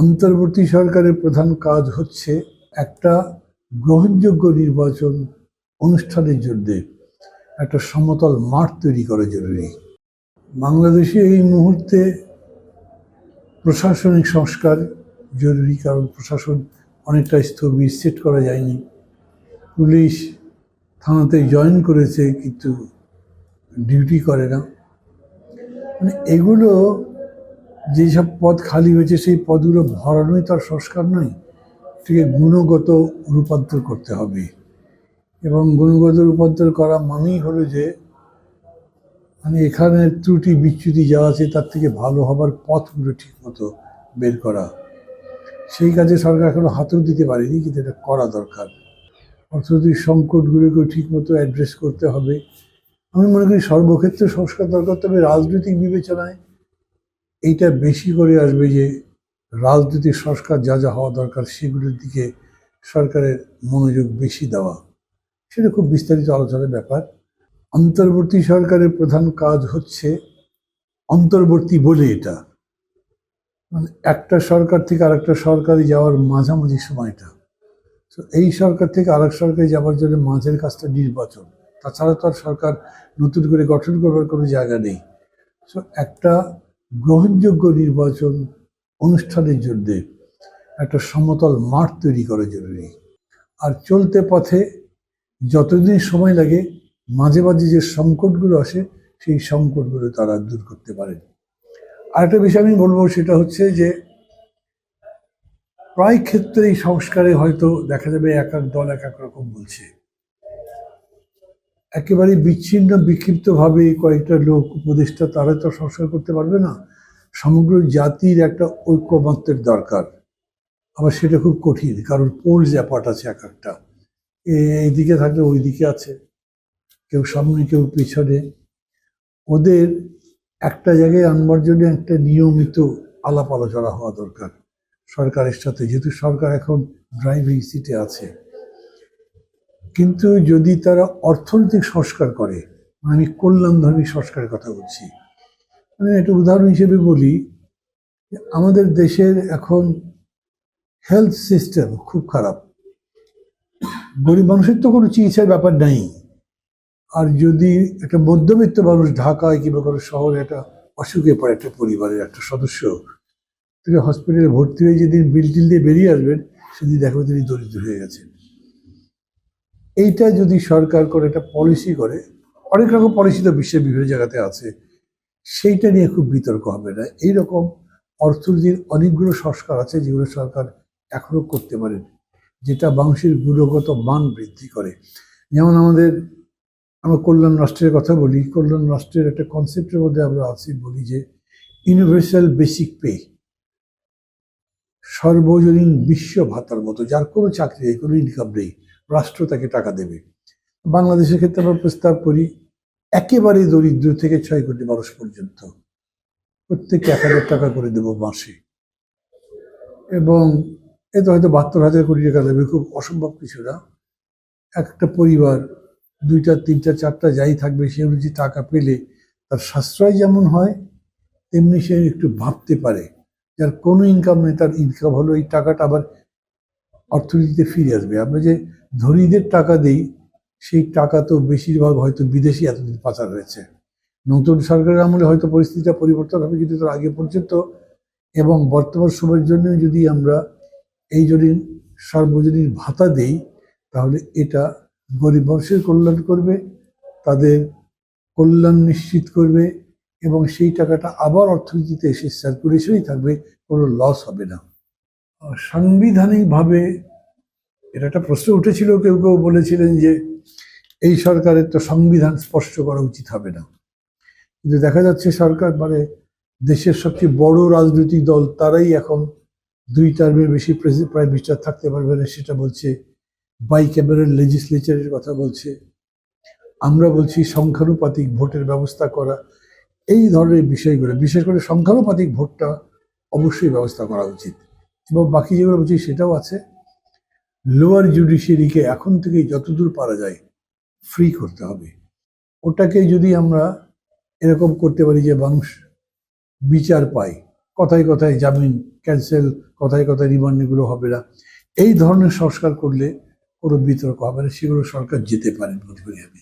অন্তর্বর্তী সরকারের প্রধান কাজ হচ্ছে একটা গ্রহণযোগ্য নির্বাচন অনুষ্ঠানের জন্য একটা সমতল মাঠ তৈরি করা জরুরি। বাংলাদেশে এই মুহূর্তে প্রশাসনিক সংস্কার জরুরি কারণ প্রশাসন অনেকটা স্থবির সেট করা যায়নি। পুলিশ থানাতে জয়েন করেছে কিন্তু ডিউটি করে না। মানে এগুলো যেসব পদ খালি হয়েছে, সেই পদগুলো ভরানোই তার সংস্কার নয়, এটাকে গুণগত রূপান্তর করতে হবে। এবং গুণগত রূপান্তর করা মানেই হলো যে মানে এখানে ত্রুটি, বিচ্যুতি যা আছে তার থেকে ভালো হবার পথগুলো ঠিকমতো বের করা। সেই কাজে সরকার এখনও হাতও দিতে পারেনি, কিন্তু এটা করা দরকার। অর্থনৈতিক সংকটগুলোকেও ঠিকমতো অ্যাড্রেস করতে হবে। আমি মনে করি সর্বক্ষেত্রে সংস্কার দরকার, তবে রাজনৈতিক বিবেচনায় এইটা বেশি করে আসবে যে রাজনৈতিক সংস্কার যা যা হওয়া দরকার সেগুলোর দিকে সরকারের মনোযোগ বেশি দেওয়া। সেটা খুব বিস্তারিত আলোচনার ব্যাপার। অন্তর্বর্তী সরকারের প্রধান কাজ হচ্ছে অন্তর্বর্তী বলে এটা। মানে একটা সরকার থেকে আরেকটা সরকারে যাওয়ার মাঝামাঝি সময়টা। তো এই সরকার থেকে আরেক সরকারে যাওয়ার জন্য মাঝের কাজটা নির্বাচন। তাছাড়া তো আর সরকার নতুন করে গঠন করবার কোনো জায়গা নেই। সো একটা গ্রহণযোগ্য নির্বাচন অনুষ্ঠানের জন্য একটা সমতল মাঠ তৈরি করা জরুরি। আর চলতে পথে যতদিন সময় লাগে, মাঝে মাঝে যে সংকটগুলো আসে, সেই সংকটগুলো তারা দূর করতে পারেন আরেকটা বিষয় আমি বলব, সেটা হচ্ছে যে প্রায় ক্ষেত্রেই সংস্কারে হয়তো দেখা যাবে এক এক দল এক এক রকম বলছে। একেবারে বিচ্ছিন্ন, বিক্ষিপ্তভাবে কয়েকটা লোক উপদেষ্টা, তারা তো সংস্কার করতে পারবে না। সমগ্র জাতির একটা ঐক্যমত্যের দরকার। আবার সেটা খুব কঠিন, কারণ পোল জ্যাপাট আছে এক একটা। এইদিকে থাকলে ওই দিকে আছে। কেউ সামনে, কেউ পিছনে। ওদের একটা জায়গায় আনবার জন্য একটা নিয়মিত আলাপ আলোচনা হওয়া দরকার। সরকারের সাথে, যেহেতু সরকার এখন ড্রাইভিং সিটে আছে। কিন্তু যদি তারা অর্থনৈতিক সংস্কার করে মানে আমি কল্যাণধর্মী সংস্কারের কথা বলছি আমি একটা উদাহরণ হিসেবে বলি আমাদের দেশের এখন হেলথ সিস্টেম খুব খারাপ। গরিব মানুষের তো কোনো চিকিৎসার ব্যাপার নাই। আর যদি একটা মধ্যবিত্ত মানুষ ঢাকায় কিংবা কোনো শহরে একটা অসুখে পড়ে, একটা পরিবারের একটা সদস্য, তিনি হসপিটালে ভর্তি হয়ে যেদিন বিল টিল দিয়ে বেরিয়ে আসবেন, সেদিন দেখবেন তিনি দরিদ্র হয়ে গেছেন। এইটা যদি সরকার করে একটা পলিসি করে, অনেক রকম পলিসি তো বিশ্বের বিভিন্ন জায়গাতে আছে। সেইটা নিয়ে খুব বিতর্ক হবে না। এইরকম অর্থনীতির অনেকগুলো সংস্কার আছে যেগুলো সরকার এখনও করতে পারেন। যেটা মানুষের গুণগত মান বৃদ্ধি করে। যেমন আমাদের, আমরা কল্যাণ রাষ্ট্রের কথা বলি, কল্যাণ রাষ্ট্রের একটা কনসেপ্টের মধ্যে আমরা আছি বলি যে ইউনিভার্সাল বেসিক পে সর্বজনীন বিশ্ব ভাতার মতো, যার কোনো চাকরি নেই, কোনো ইনকাম নেই। রাষ্ট্র তাকে টাকা দেবে। বাংলাদেশের ক্ষেত্রে আমরা প্রস্তাব করি একেবারে দরিদ্র থেকে ছয় কোটি মানুষ পর্যন্ত প্রত্যেককে এক হাজার টাকা করে দেব মাসে। এবং এতে হয়তো বাহাত্তর হাজার কোটি টাকা দেবে খুব অসম্ভব কিছু না। একটা পরিবার, দুইটা, তিনটা, চারটা যাই থাকবে, সে অনুযায়ী টাকা পেলে তার সাশ্রয় যেমন হয়, তেমনি সে একটু ভাবতে পারে। যার কোনো ইনকাম নেই, তার ইনকাম হলো এই টাকাটা আবার অর্থনীতিতে ফিরে আসবে। আমরা যে ধনীদের টাকা দেই, সেই টাকা তো বেশিরভাগ হয়তো বিদেশি এতদিন পাচার হয়েছে। নতুন সরকারের আমলে হয়তো পরিস্থিতিটা পরিবর্তন হবে কিন্তু তার আগে পর্যন্ত এবং বর্তমান সময়ের জন্য যদি আমরা এই যদি সর্বজনীন ভাতা দেই, তাহলে এটা গরিব মানুষের কল্যাণ করবে, তাদের কল্যাণ নিশ্চিত করবে এবং সেই টাকাটা আবার অর্থনীতিতে এসে সার্কুলেশনই থাকবে, কোনো লস হবে না। সাংবিধানিকভাবে এটা একটা প্রশ্ন উঠেছিল, কেউ কেউ বলেছিলেন যে এই সরকারের তো সংবিধান স্পষ্ট করা উচিত হবে না। কিন্তু দেখা যাচ্ছে সরকার মানে দেশের সবচেয়ে বড় রাজনৈতিক দল, তারাই এখন দুই টার্মের বেশি প্রাইম মিনিস্টার থাকতে পারবে না, সেটা বলছে বাই ক্যামেরাল লেজিসলেচারের কথা বলছে। আমরা বলছি সংখ্যানুপাতিক ভোটের ব্যবস্থা করা, এই ধরনের বিষয়গুলো, বিশেষ করে সংখ্যানুপাতিক ভোটটা অবশ্যই ব্যবস্থা করা উচিত। এবং বাকি যেগুলো বলছি সেটাও আছে। লোয়ার জুডিশিয়ারিকে এখন থেকে যতদূর পারা যায় ফ্রি করতে হবে। ওটাকে যদি আমরা এরকম করতে পারি যে মানুষ বিচার পায়, কথায় কথায় জামিন ক্যান্সেল কথায় কথায় রিমান্ডগুলো হবে না, এই ধরনের সংস্কার করলে কোনো বিতর্ক হবে না, সেগুলো সরকার যেতে পারেন বলে আমি।